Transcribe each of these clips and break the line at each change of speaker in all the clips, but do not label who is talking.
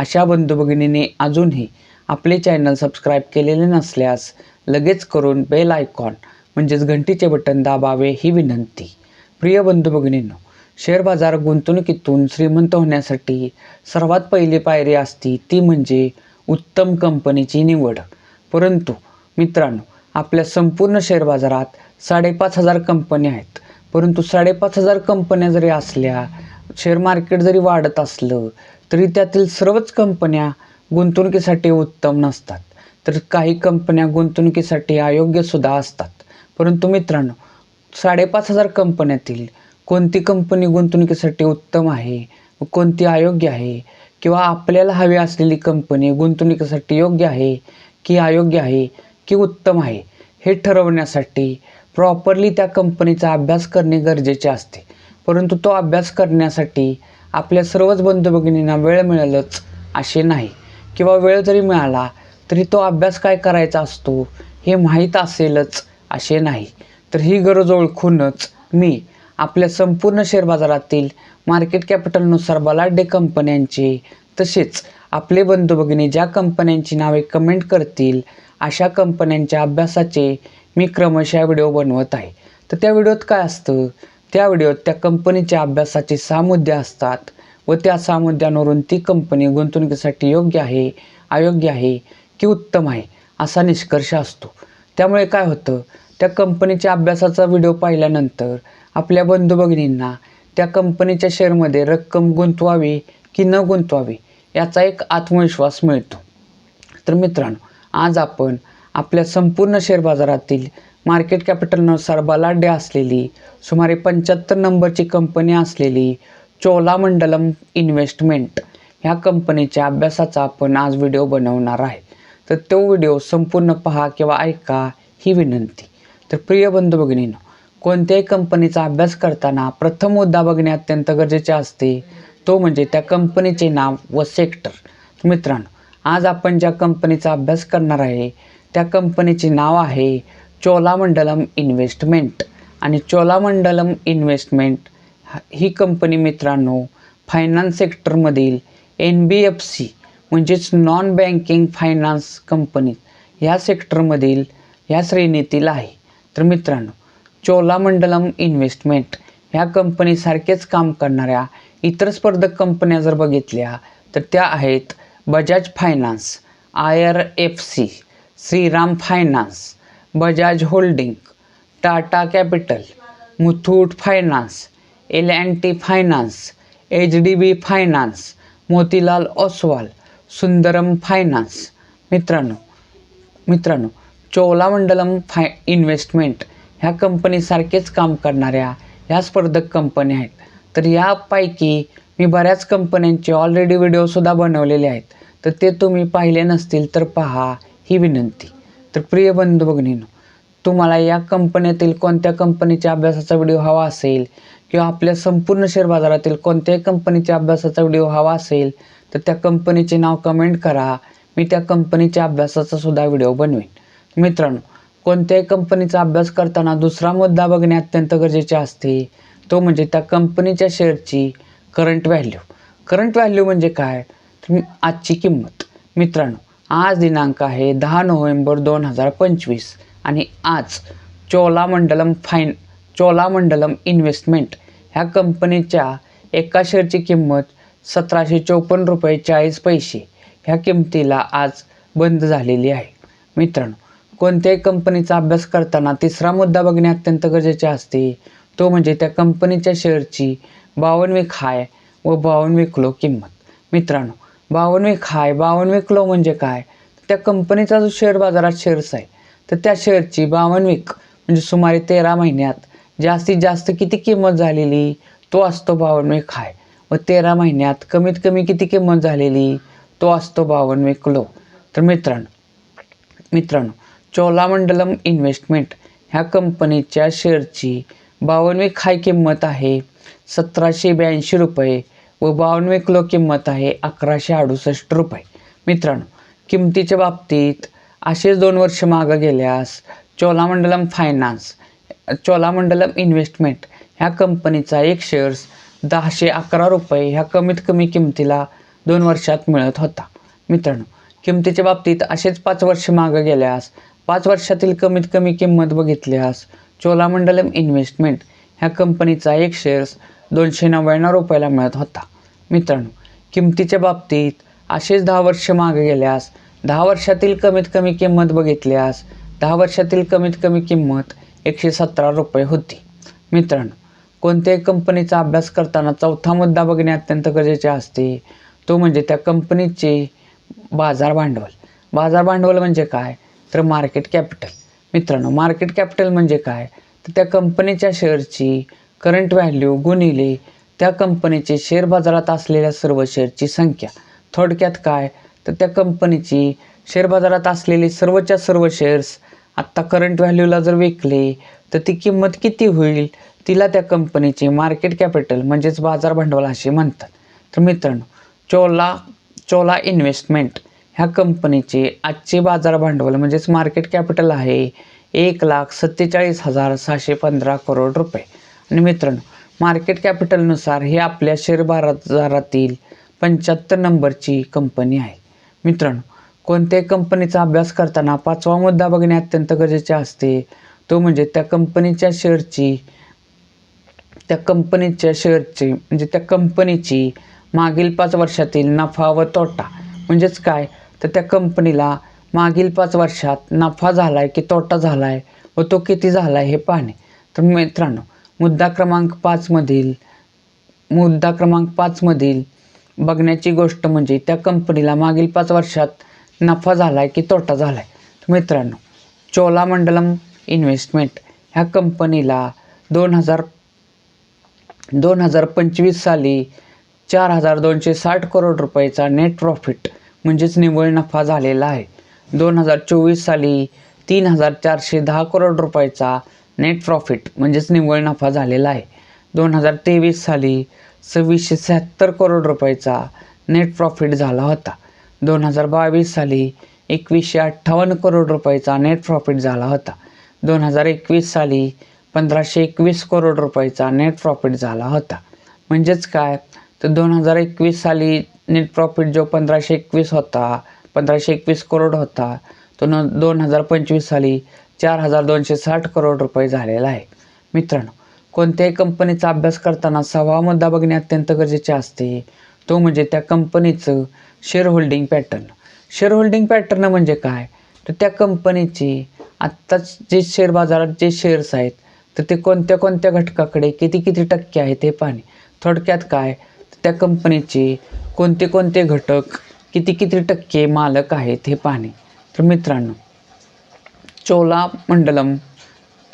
अशा बंधू अजूनही आपले चॅनल सबस्क्राईब केलेले नसल्यास लगेच करून बेल आयकॉन म्हणजेच घंटीचे बटन दाबावे ही विनंती. प्रिय बंधू भगिनींनो शेअर बाजार गुंतवणुकीतून श्रीमंत होण्यासाठी सर्वात पहिली पायरी असती ती म्हणजे उत्तम कंपनीची निवड. परंतु मित्रांनो आपल्या संपूर्ण शेअर बाजारात साडेपाच हजार कंपन्या आहेत. परंतु साडेपाच हजार कंपन्या जरी असल्या शेअर मार्केट जरी वाढत असलं तरी त्यातील सर्वच कंपन्या गुंतवणुकीसाठी उत्तम नसतात. तर काही कंपन्या गुंतवणुकीसाठी अयोग्यसुद्धा असतात. परंतु मित्रांनो साडेपाच हजार कंपन्यातील कोणती कंपनी गुंतवणुकीसाठी उत्तम आहे व कोणती अयोग्य आहे किंवा आपल्याला हवी असलेली कंपनी गुंतवणुकीसाठी योग्य आहे की अयोग्य आहे की उत्तम आहे हे ठरवण्यासाठी प्रॉपरली त्या कंपनीचा अभ्यास करणे गरजेचे असते. परंतु तो अभ्यास करण्यासाठी आपल्या सर्वच बंधू भगिनींना वेळ मिळेलच असे नाही. किंवा वेळ जरी मिळाला तरी तो अभ्यास काय करायचा असतो हे माहीत असेलच असे नाही. तर ही गरज ओळखूनच मी आपल्या संपूर्ण शेअर बाजारातील मार्केट कॅपिटलनुसार बलाढ्य कंपन्यांचे तसेच आपले बंधू भगिनी ज्या कंपन्यांची नावे कमेंट करतील अशा कंपन्यांच्या अभ्यासाचे मी क्रमशः व्हिडिओ बनवत आहे. तर त्या व्हिडिओत काय असतं? त्या व्हिडिओत त्या कंपनीच्या अभ्यासाचे सहा मुद्दे असतात व त्या सहा मुद्द्यांवरून ती कंपनी गुंतवणुकीसाठी योग्य आहे अयोग्य आहे की उत्तम आहे असा निष्कर्ष असतो. त्यामुळे काय होतं त्या कंपनीच्या अभ्यासाचा व्हिडिओ पाहिल्यानंतर आपल्या बंधू भगिनींना त्या कंपनीच्या शेअरमध्ये रक्कम गुंतवावी की न गुंतवावी याचा एक आत्मविश्वास मिळतो. तर मित्रांनो आज आपण आपल्या संपूर्ण शेअर बाजारातील मार्केट कॅपिटलनुसार बलाढ्य असलेली सुमारे पंच्याहत्तर नंबरची कंपनी असलेली चोलामंडलम इन्व्हेस्टमेंट ह्या कंपनीच्या अभ्यासाचा आपण आज व्हिडिओ बनवणार आहे. तर तो व्हिडिओ संपूर्ण पहा किंवा ऐका ही विनंती. तर प्रिय बंधू भगिनीनं कोणत्याही कंपनीचा अभ्यास करताना प्रथम मुद्दा बघणे अत्यंत गरजेचे असते. तो म्हणजे त्या कंपनीचे नाव व सेक्टर मित्रांनो आज आपण ज्या कंपनीचा अभ्यास करणार आहे त्या कंपनीचे नाव आहे चोलामंडलम इन्व्हेस्टमेंट. आणि चोलामंडलम इन्व्हेस्टमेंट ही कंपनी मित्रांनो फायनान्स सेक्टरमधील एन बी एफ सी म्हणजेच नॉन बँकिंग फायनान्स कंपनी ह्या सेक्टरमधील या श्रेणीतील आहे. तर मित्रांनो चोलामंडलम इन्व्हेस्टमेंट ह्या कंपनीसारखेच काम करणाऱ्या इतर स्पर्धक कंपन्या जर बघितल्या तर त्या आहेत Bajaj finance I R F C Shriram finance Bajaj holding Tata capital Muthoot finance L and T finance H D B finance Motilal Oswal Sundaram finance. मित्रांनो मित्रांनो चोलामंडलम फाय इन्व्हेस्टमेंट ह्या कंपनीसारखेच काम करणाऱ्या ह्या स्पर्धक कंपन्या आहेत. तर यापैकी मी बऱ्याच कंपन्यांचे ऑलरेडी व्हिडिओसुद्धा बनवलेले आहेत. तर ते तुम्ही पाहिले नसतील तर पहा. ही विनंती. तर प्रिय बंधू भगिनीनो तुम्हाला या कंपन्यातील कोणत्या कंपनीच्या अभ्यासाचा व्हिडिओ हवा असेल किंवा आपल्या संपूर्ण शेअर बाजारातील कोणत्याही कंपनीच्या अभ्यासाचा व्हिडिओ हवा असेल तर त्या कंपनीचे नाव कमेंट करा. मी त्या कंपनीच्या अभ्यासाचा सुद्धा व्हिडिओ बनवेन. मित्रांनो कोणत्याही कंपनीचा अभ्यास करताना दुसरा मुद्दा बघणे अत्यंत गरजेचे असते. तो म्हणजे त्या कंपनीच्या शेअरची करंट व्हॅल्यू करंट व्हॅल्यू म्हणजे काय? तर आजची किंमत. मित्रांनो आज दिनांक आहे दहा नोव्हेंबर दोन हजार पंचवीस आणि आज चोलामंडलम फाईन चोलामंडलम इन्व्हेस्टमेंट ह्या कंपनीच्या एका शेअरची किंमत सतराशे चौपन्न रुपये चाळीस पैसे ह्या किमतीला आज बंद झालेली आहे. मित्रांनो कोणत्याही कंपनीचा अभ्यास करताना तिसरा मुद्दा बघणे अत्यंत गरजेचे असते तो म्हणजे त्या कंपनीच्या शेअरची बावनवी खाय व बावनवी किलो किंमत. मित्रांनो बावनवी खाय बावनवी किलो म्हणजे काय? त्या कंपनीचा जो शेअर बाजारात शेअर्स आहे तर त्या शेअरची बावनवीक म्हणजे सुमारे तेरा महिन्यात जास्तीत जास्त किती किंमत झालेली? तो असतो बावनवी खाय. व तेरा महिन्यात कमीत कमी किती किंमत झालेली? तो असतो बावनवे लो तर मित्रांनो मित्रांनो चोलामंडलम इन्व्हेस्टमेंट ह्या कंपनीच्या शेअरची बावनवे खाय किंमत आहे सतराशे ब्याऐंशी रुपये. व बावनवे किलो किंमत आहे अकराशे अडुसष्ट रुपये. मित्रांनो किमतीच्या बाबतीत असेच दोन वर्ष मागं गेल्यास चोलामंडलम फायनान्स चोलामंडलम इन्व्हेस्टमेंट ह्या कंपनीचा एक शेअर्स दहाशे अकरा रुपये ह्या कमीत कमी किमतीला दोन वर्षात मिळत होता. मित्रांनो किमतीच्या बाबतीत असेच पाच वर्ष मागं गेल्यास पाच वर्षातील कमीत कमी किंमत बघितल्यास चोलामंडलम इन्व्हेस्टमेंट ह्या कंपनीचा एक शेअर्स दोनशे नव्याण्णव रुपयाला मिळत होता. मित्रांनो किमतीच्या बाबतीत असेच दहा वर्ष मागे गेल्यास दहा वर्षातील कमीत कमी किंमत बघितल्यास दहा वर्षातील कमीत कमी किंमत एकशे सतरा रुपये होती. मित्रांनो कोणत्याही कंपनीचा अभ्यास करताना चौथा मुद्दा बघणे अत्यंत गरजेचे असते. तो म्हणजे त्या कंपनीचे बाजार भांडवल. बाजार भांडवल म्हणजे काय? तर मार्केट कॅपिटल. मित्रांनो मार्केट कॅपिटल म्हणजे काय? तर त्या कंपनीच्या शेअरची करंट व्हॅल्यू गुणिले त्या कंपनीचे शेअर बाजारात असलेल्या सर्व शेअरची संख्या. थोडक्यात काय? तर त्या कंपनीची शेअर बाजारात असलेले सर्वच्या सर्व शेअर्स आत्ता करंट व्हॅल्यूला जर विकले तर ती किंमत किती होईल? तिला त्या कंपनीचे मार्केट कॅपिटल म्हणजेच बाजार भांडवल असे म्हणतात. तर मित्रांनो चोला चोला इन्व्हेस्टमेंट ह्या कंपनीचे आजचे बाजार भांडवल म्हणजेच मार्केट कॅपिटल आहे एक लाख सत्तेचाळीस हजार सहाशे पंधरा करोड रुपये. आणि मित्रांनो मार्केट कॅपिटलनुसार ही आपल्या शेअर बाजारातील पंच्याहत्तर नंबरची कंपनी आहे. मित्रांनो कोणत्याही कंपनीचा अभ्यास करताना पाचवा मुद्दा बघणे अत्यंत गरजेचे असते. तो म्हणजे त्या कंपनीच्या शेअरची त्या कंपनीच्या शेअरची म्हणजे त्या कंपनीची मागील पाच वर्षातील नफा व तोटा. म्हणजेच काय? तर त्या कंपनीला मागील पाच वर्षात नफा झाला आहे की तोटा झाला आहे व तो किती झाला आहे हे पाहणे. तर मित्रांनो मुद्दा क्रमांक पाचमधील मुद्दा क्रमांक पाचमधील बघण्याची गोष्ट म्हणजे त्या कंपनीला मागील पाच वर्षात नफा झाला आहे की तोटा झाला आहे मित्रांनो चोलामंडलम इन्व्हेस्टमेंट ह्या कंपनीला दोन हजार दोन हजार पंचवीस साली चार हजार दोनशे साठ करोड रुपयाचा नेट प्रॉफिट म्हणजेच निव्वळ नफा झालेला आहे. दोन हजार चोवीस साली तीन हजार चारशे दहा करोड रुपयाचा नेट प्रॉफिट म्हणजेच निव्वळ नफा झालेला आहे. दोन हजार तेवीस साली सव्वीसशे शहात्तर करोड रुपयाचा नेट प्रॉफिट झाला होता. दोन हजार बावीस साली एकवीसशे अठ्ठावन्न करोड रुपयाचा नेट प्रॉफिट झाला होता. दोन हजार एकवीस साली पंधराशे एकवीस करोड रुपयाचा नेट प्रॉफिट झाला होता. म्हणजेच काय? तर दोन हजार एकवीस साली नेट प्रॉफिट जो पंधराशे एकवीस होता पंधराशे एकवीस करोड होता तो न दोन हजार पंचवीस साली चार हजार दोनशे साठ करोड रुपये झालेला आहे. मित्रांनो कोणत्याही कंपनीचा अभ्यास करताना सहावा मुद्दा बघणे अत्यंत गरजेचे असते. तो म्हणजे त्या कंपनीचं share holding pattern share holding pattern म्हणजे काय? तर त्या कंपनीचे आत्ताच जे शेअर बाजारात जे शेअर्स आहेत तर ते कोणत्या कोणत्या घटकाकडे किती किती टक्के आहेत हे पाहणे. थोडक्यात काय? तर त्या कंपनीचे कोणते कोणते घटक किती किती टक्के मालक आहेत हे पाहणे. तर मित्रांनो चोला मंडलम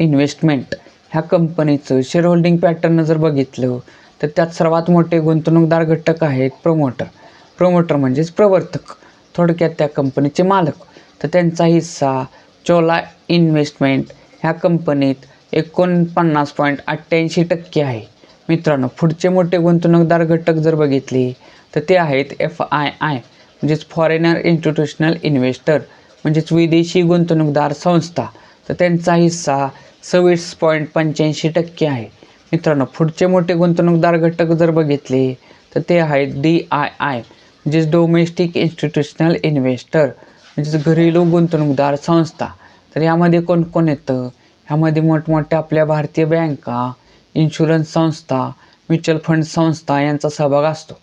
इन्व्हेस्टमेंट ह्या कंपनीचं शेअर होल्डिंग पॅटर्न जर बघितलं तर त्यात सर्वात मोठे गुंतवणूकदार घटक आहेत प्रमोटर प्रमोटर म्हणजेच प्रवर्तक. थोडक्यात त्या कंपनीचे मालक. तर त्यांचा हिस्सा चोला इन्व्हेस्टमेंट ह्या कंपनीत एकोणपन्नास पॉईंट अठ्ठ्याऐंशी टक्के आहे. मित्रांनो पुढचे मोठे गुंतवणूकदार घटक जर बघितले तर ते आहेत एफ आय आय म्हणजेच फॉरेनर इन्स्टिट्यूशनल इन्व्हेस्टर म्हणजेच विदेशी गुंतवणूकदार संस्था. तर त्यांचा हिस्सा सव्वीस पॉईंट पंच्याऐंशी टक्के आहे. मित्रांनो पुढचे मोठे गुंतवणूकदार घटक जर बघितले तर ते आहेत डी आय आय म्हणजेच डोमेस्टिक इन्स्टिट्यूशनल इन्व्हेस्टर म्हणजेच घरेलू गुंतवणूकदार संस्था. तर यामध्ये कोण कोण येतं? ह्यामध्ये मोठमोठ्या आपल्या भारतीय बँका इन्शुरन्स संस्था म्युच्युअल फंड संस्था यांचा सहभाग असतो.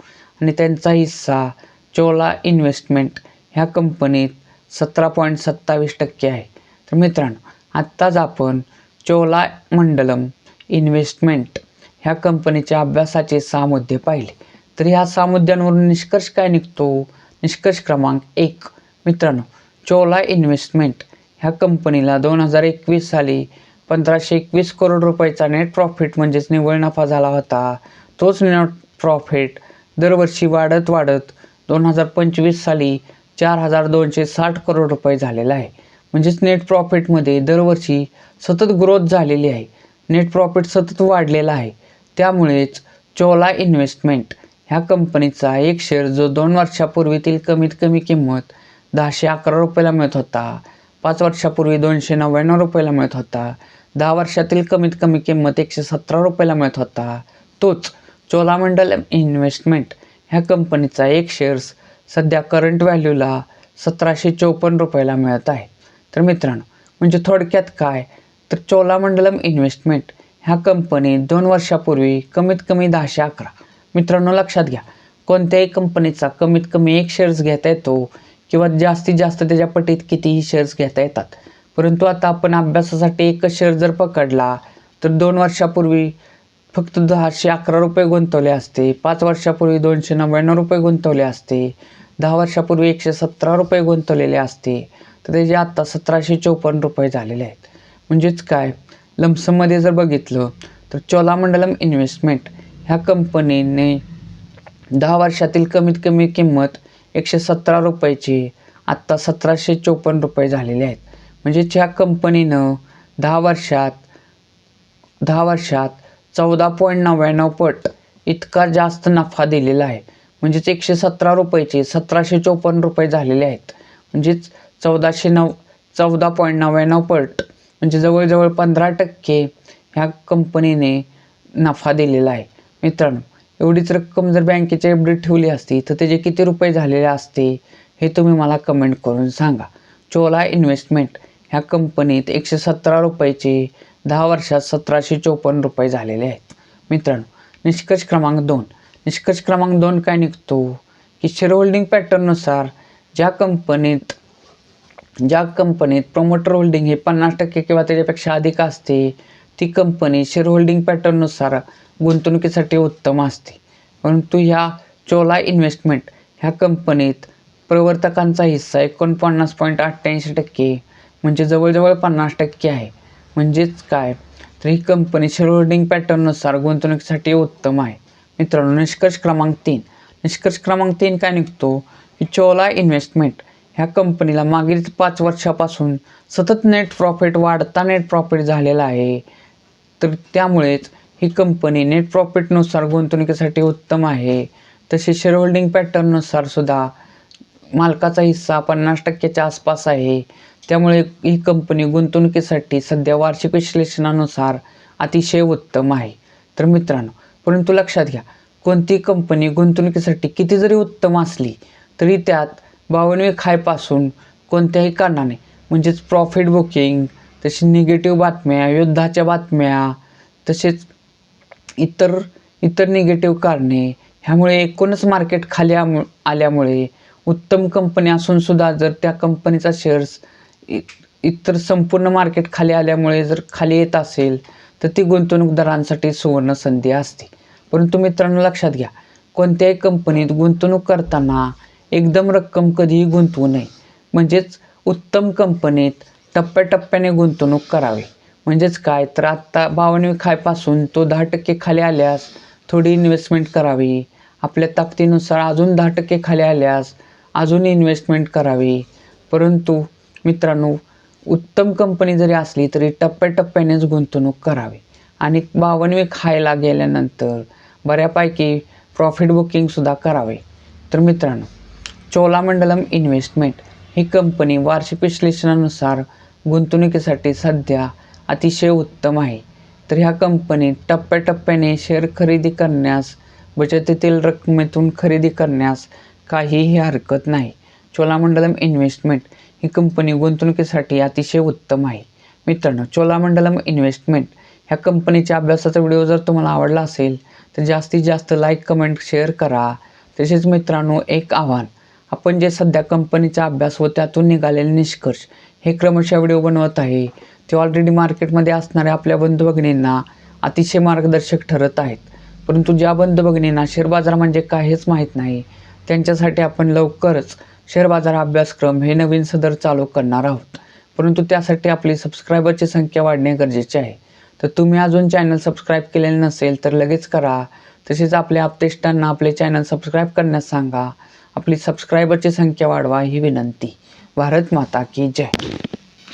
आणि त्यांचा हिस्सा चोला इन्व्हेस्टमेंट ह्या कंपनीत सतरा पॉईंट सत्तावीस टक्के आहे. तर मित्रांनो आत्ताच आपण चोला मंडलम इन्व्हेस्टमेंट ह्या कंपनीच्या अभ्यासाचे सहा मुद्दे पाहिले. तर ह्या सहा मुद्द्यांवरून निष्कर्ष काय निघतो? निष्कर्ष क्रमांक एक. मित्रांनो चोला इन्व्हेस्टमेंट ह्या कंपनीला दोन हजार एकवीस साली पंधराशे एकवीस करोड रुपयाचा नेट प्रॉफिट म्हणजेच निव्वळ नफा झाला होता. तोच नेट प्रॉफिट दरवर्षी वाढत वाढत दोन हजार पंचवीस साली चार हजार दोनशे साठ करोड रुपये झालेला आहे. म्हणजेच नेट प्रॉफिटमध्ये दरवर्षी सतत ग्रोथ झालेली आहे. नेट प्रॉफिट सतत वाढलेला आहे. त्यामुळेच चोला इन्व्हेस्टमेंट ह्या कंपनीचा एक शेअर जो दोन वर्षापूर्वीतील कमीत कमी किंमत दहाशे अकरा रुपयाला मिळत होता पाच वर्षापूर्वी दोनशे नव्याण्णव रुपयाला मिळत होता दहा वर्षातील कमीत कमी किंमत एकशे सतरा रुपयाला मिळत होता. तोच चोलामंडल इन्व्हेस्टमेंट ह्या कंपनीचा एक शेअर्स सध्या करंट व्हॅल्यूला सतराशे चौपन्न रुपयाला मिळत आहे. तर मित्रांनो म्हणजे थोडक्यात काय? तर चोलामंडलम इन्व्हेस्टमेंट ह्या कंपनीत दोन वर्षापूर्वी कमीत कमी दहाशे अकरा. मित्रांनो लक्षात घ्या. कोणत्याही कंपनीचा कमीत कमी एक शेअर्स घेता येतो किंवा जास्तीत जास्त त्याच्या पटीत कितीही शेअर्स घेता येतात. परंतु आता आपण अभ्यासासाठी एकच शेअर जर पकडला तर दोन वर्षापूर्वी फक्त दहाशे अकरा रुपये गुंतवले असते. पाच वर्षापूर्वी दोनशे नव्याण्णव रुपये गुंतवले असते. दहा वर्षापूर्वी एकशे सतरा रुपये गुंतवलेले असते. तर त्याचे आत्ता सतराशे चौपन्न रुपये झालेले आहेत. म्हणजेच काय? लमसममध्ये जर बघितलं तर चोलामंडलम इन्व्हेस्टमेंट ह्या कंपनीने दहा वर्षातील कमीत कमी किंमत एकशे सतरा रुपयाची आत्ता सतराशे चौपन्न रुपये झालेले आहेत. म्हणजेच ह्या कंपनीनं दहा वर्षात दहा वर्षात चौदा पॉईंट नव्याण्णव पट इतका जास्त नफा दिलेला आहे. म्हणजेच एकशे सतरा रुपयाचे सतराशे चोपन्न रुपये झालेले आहेत. म्हणजेच चौदाशे नऊ चौदा पॉईंट नव्याण्णव पट म्हणजे जवळजवळ पंधरा टक्के ह्या कंपनीने नफा दिलेला आहे. मित्रांनो एवढीच रक्कम जर बँकेच्या एफ ठेवली असती तर त्याचे किती रुपये झालेले असते हे तुम्ही मला कमेंट करून सांगा. चोला इन्व्हेस्टमेंट ह्या कंपनीत एकशे सतरा रुपयाचे दहा वर्षात सतराशे चोपन्न रुपये झालेले आहेत. मित्रांनो निष्कर्ष क्रमांक दोन. निष्कर्ष क्रमांक दोन काय निघतो? की शेअर होल्डिंग पॅटर्ननुसार ज्या कंपनीत ज्या कंपनीत प्रमोटर होल्डिंग हे पन्नास टक्के किंवा त्याच्यापेक्षा अधिक असते ती कंपनी शेअर होल्डिंग पॅटर्ननुसार गुंतवणुकीसाठी उत्तम असते. परंतु ह्या चोला इन्व्हेस्टमेंट ह्या कंपनीत प्रवर्तकांचा हिस्सा एकोणपन्नास पॉईंट अठ्ठ्याऐंशी टक्के म्हणजे जवळजवळ पन्नास टक्के आहे. म्हणजेच काय? तर ही कंपनी शेअर होल्डिंग पॅटर्ननुसार गुंतवणुकीसाठी उत्तम आहे. मित्रांनो निष्कर्ष क्रमांक तीन. निष्कर्ष क्रमांक तीन काय निघतो? की चोला इन्व्हेस्टमेंट ह्या कंपनीला मागील पाच वर्षापासून सतत नेट प्रॉफिट वाढता नेट प्रॉफिट झालेला आहे. तर त्यामुळेच ही कंपनी नेट प्रॉफिटनुसार गुंतवणुकीसाठी उत्तम आहे. तसे शेअर होल्डिंग पॅटर्ननुसार सुद्धा मालकाचा हिस्सा पन्नास टक्क्याच्या आसपास आहे. त्यामुळे ही कंपनी गुंतवणुकीसाठी सध्या वार्षिक विश्लेषणानुसार अतिशय उत्तम आहे. तर मित्रांनो परंतु लक्षात घ्या कोणती कंपनी गुंतवणुकीसाठी किती जरी उत्तम असली तरी त्यात बावनवे खायपासून कोणत्याही कारणाने म्हणजेच प्रॉफिट बुकिंग तशी निगेटिव्ह बातम्या युद्धाच्या बातम्या तसेच इतर इतर निगेटिव्ह कारणे ह्यामुळे एकूणच मार्केट खाली आल्यामुळे उत्तम कंपनी असून सुद्धा जर त्या कंपनीचा शेअर्स इ इतर संपूर्ण मार्केट खाली आल्यामुळे जर खाली येत असेल तर ती गुंतवणूकदारांसाठी सुवर्ण संधी असते. परंतु मित्रांनो लक्षात घ्या कोणत्याही कंपनीत गुंतवणूक करताना एकदम रक्कम कधीही गुंतवू नये. म्हणजेच उत्तम कंपनीत टप्प्याटप्प्याने गुंतवणूक करावी. म्हणजेच काय? तर आत्ता बावनवी खायपासून तो दहा टक्के खाली आल्यास थोडी इन्व्हेस्टमेंट करावी. आपल्या ताकदीनुसार अजून दहा टक्के खाली आल्यास अजून इन्व्हेस्टमेंट करावी. परंतु मित्रांनो उत्तम कंपनी जरी असली तरी टप्प्याटप्प्यानेच गुंतवणूक करावी. आणि बावनवे खायला गेल्यानंतर बऱ्यापैकी प्रॉफिट बुकिंगसुद्धा करावे. तर मित्रांनो चोलामंडलम इन्व्हेस्टमेंट ही कंपनी वार्षिक विश्लेषणानुसार गुंतवणुकीसाठी सध्या अतिशय उत्तम आहे. तर ह्या कंपनीत टप्प्याटप्प्याने शेअर खरेदी करण्यास बचतीतील रकमेतून खरेदी करण्यास काहीही हरकत नाही. चोलामंडलम इन्व्हेस्टमेंट ही कंपनी गुंतवणुकीसाठी अतिशय उत्तम आहे. मित्रांनो चोलामंडलम इन्व्हेस्टमेंट ह्या कंपनीच्या अभ्यासाचा व्हिडिओ जर तुम्हाला आवडला असेल तर जास्तीत जास्त लाईक कमेंट शेअर करा. तसेच मित्रांनो एक आव्हान आपण जे सध्या कंपनीचा अभ्यास व त्यातून निघालेले निष्कर्ष हे क्रमशः व्हिडिओ बनवत आहे. ते ऑलरेडी मार्केटमध्ये असणाऱ्या आपल्या बंधू भगिनींना अतिशय मार्गदर्शक ठरत आहेत. परंतु ज्या बंधू भगिनींना शेअर बाजार म्हणजे काहीच माहीत नाही त्यांच्यासाठी आपण लवकरच शेअर बाजार अभ्यासक्रम हे नवीन सदर चालू करणार आहोत. परंतु त्यासाठी आपली सबस्क्रायबरची संख्या वाढणे गरजेचे आहे. तर तुम्ही अजून चॅनल सबस्क्राईब केलेले नसेल तर लगेच करा. तसेच आपल्या आपतेष्टांना आपले चॅनल सबस्क्राईब करण्यास सांगा. आपली सबस्क्रायबरची संख्या वाढवा ही विनंती. भारत माता की जय.